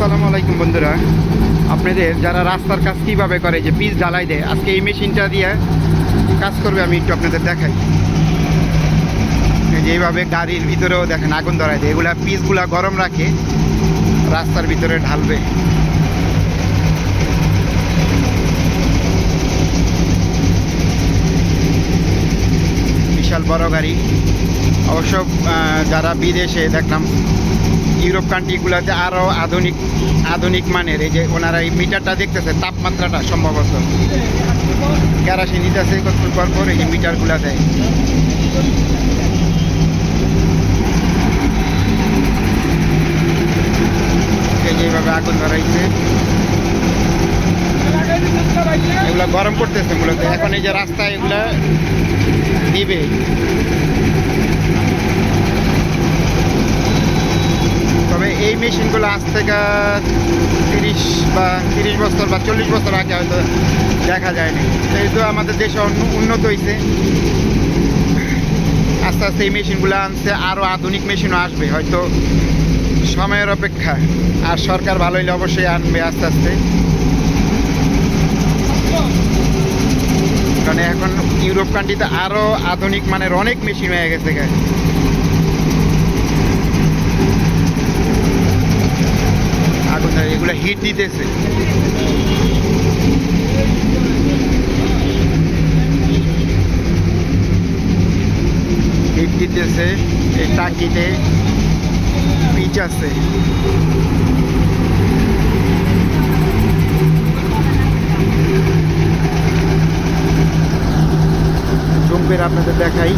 আসসালামু আলাইকুম বন্ধুরা। আপনাদের যারা রাস্তার কাজ কীভাবে করে, যে পিচ ঢালাই দেয়, আজকে এই মেশিনটা দিয়ে কাজ করবে, আমি একটু আপনাদের দেখাই। এই যে এইভাবে গাড়ির ভিতরেও দেখেন আগুন ধরায় দেয়। এগুলা পিচগুলা গরম রাখে, রাস্তার ভিতরে ঢালবে। বিশাল বড় গাড়ি। অবশ্য যারা বিদেশে দেখলাম ইউরোপ কান্ট্রিগুলোতে আরও আধুনিক আধুনিক মানের, এই যে ওনারা এই মিটারটা দেখতেছে, তাপমাত্রাটা সম্ভবত। কেরাসিন কত পর পর, এই মিটারগুলো দেয় এই যে এইভাবে আগুন ধরাইছে। এগুলা গরম করতেছে মূলত। এখন এই যে রাস্তায় এগুলা দিবে। তবে এই মেশিনগুলো আজ থেকে তিরিশ বা তিরিশ বছর বা চল্লিশ বছর আগে হয়তো দেখা যায়নি। যেহেতু আমাদের দেশে উন্ন- উন্নত হয়েছে আস্তে আস্তে এই মেশিনগুলো আনছে আরও আধুনিক মেশিনও আসবে। হয়তো সময়ের অপেক্ষা। আর সরকার ভালো হইলে অবশ্যই আনবে আস্তে আস্তে। কারণ এখন ইউরোপ কান্ট্রিতে আরও আধুনিক মানের অনেক মেশিন হয়ে গেছে এগুলো হিট দিতেছে। হিট দিতেছে এই টাকিতে পিচ আছে। আপনাদের দেখাই।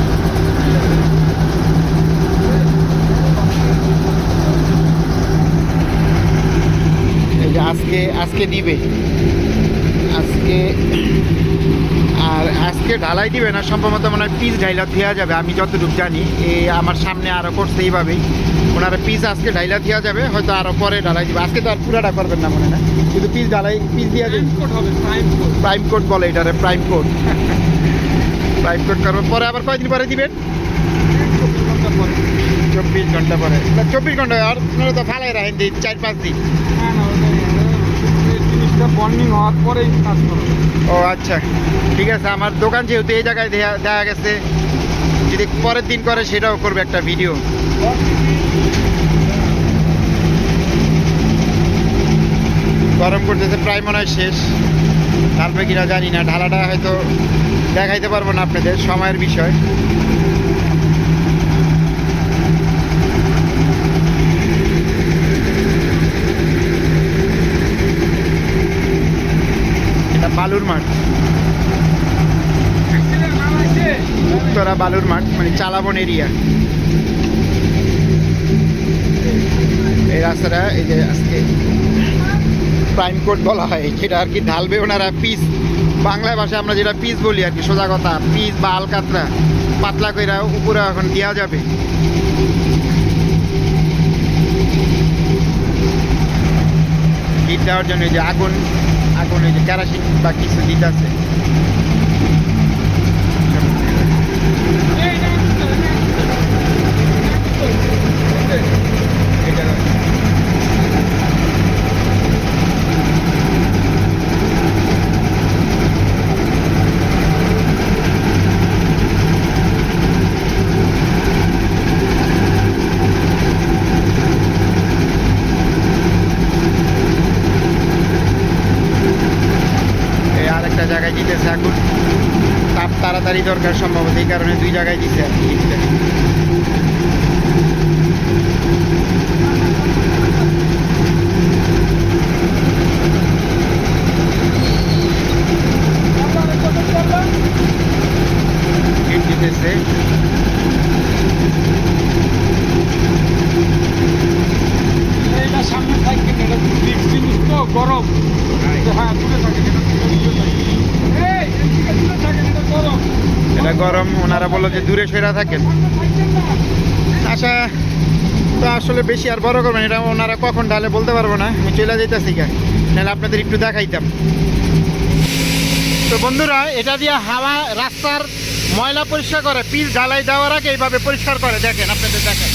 আজকে আজকে দিবে। আজকে আর আজকে ঢালাই দিবে না সম্ভবত মনে হয় পিস ঢাইলা দেওয়া যাবে আমি যতটুকু জানি। এ আমার সামনে আরও করছে এইভাবেই। ওনারা পিস আজকে ঢাইলা দেওয়া যাবে হয়তো আরও পরে ঢালাই দিবে। আজকে তো আর পুরাটা করবেন না মনে না কিন্তু পিস ঢালাই পিস দেওয়া যাবে প্রাইম কোড বলে এটারে প্রাইম কোড প্রাইম কোড করব পরে আবার কয়দিন পরে দিবেন? চব্বিশ ঘণ্টা পরে। চব্বিশ ঘণ্টা আর আপনারা তো ফালাই রাখেন দিন চার পাঁচ দিন। বন্ডিং হওয়ার পরেই কাজ করো। ও আচ্ছা। ঠিক আছে, আমার দোকান যেহেতু এই জায়গায় দেখা গেছে, যদি পরের দিন করে সেটাও করবে একটা ভিডিও গরম করতেছে, প্রায় মনে হয় শেষ। ঢালবে কিনা জানি না, ঢালাটা হয়তো দেখাইতে পারব না আপনাদের, সময়ের বিষয় এটা বালুর মাঠ উত্তরা বালুর মাঠ মানে চালাবন এরিয়া। এই রাস্তাটা, এই যে আজকে প্রাইম কোড বলা হয় যেটা আর কি ঢালবে ওনারা পিস বাংলা ভাষায় আমরা যেটা পিস বলি আর কি, সোজা কথা পিস বা আলকাতরা, পাতলা কইরা উপরে এখন দেওয়া যাবে। হিট দেওয়ার জন্য যে আগুন আগুন ওই যে কেরাসিন বা কিছু দিতে আছে এই আরেকটা জায়গায় দিতেছে আগুন তাপ তাড়াতাড়ি দরকার সম্ভবত এই কারণে দুই জায়গায় দিতে আর কি। দিতেছে এইটা সামনে থাকে এটা ডিপ জিনিস তো গরম হ্যাঁ দূরে থাকে এটা দূরে থাকে এই এদিকে দূরে থাকে এটা গরম এটা গরম, ওনারা বলল যে দূরে সেরা থাকেন। আশা তো আসলে বেশি আর বড় করবেন এটা ওনারা কখন ঢালে বলতে পারব না, আমি চলে যেতেছি গা। নাহলে আপনাদের একটু দেখাইতাম। তো বন্ধুরা, এটা দিয়ে হাওয়া রাস্তার ময়লা পরিষ্কার করে পিস ঢালাই দেওয়ার আগে এইভাবে পরিষ্কার করে, দেখেন, আপনাদের দেখেন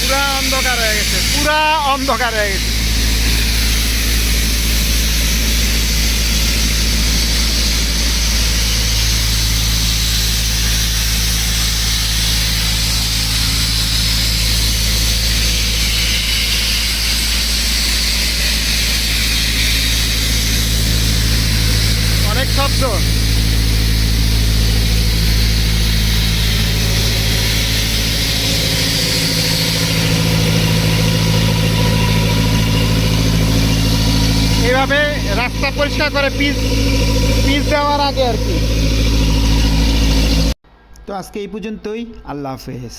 পুরা অন্ধকার হয়ে গেছে, পুরা অন্ধকার হয়ে গেছে। শব্দ এভাবে রাস্তা পরিষ্কার করে পিস পিস দেওয়ার আগে আর কি। তো আজকে এই পর্যন্তই। আল্লাহ হাফেজ।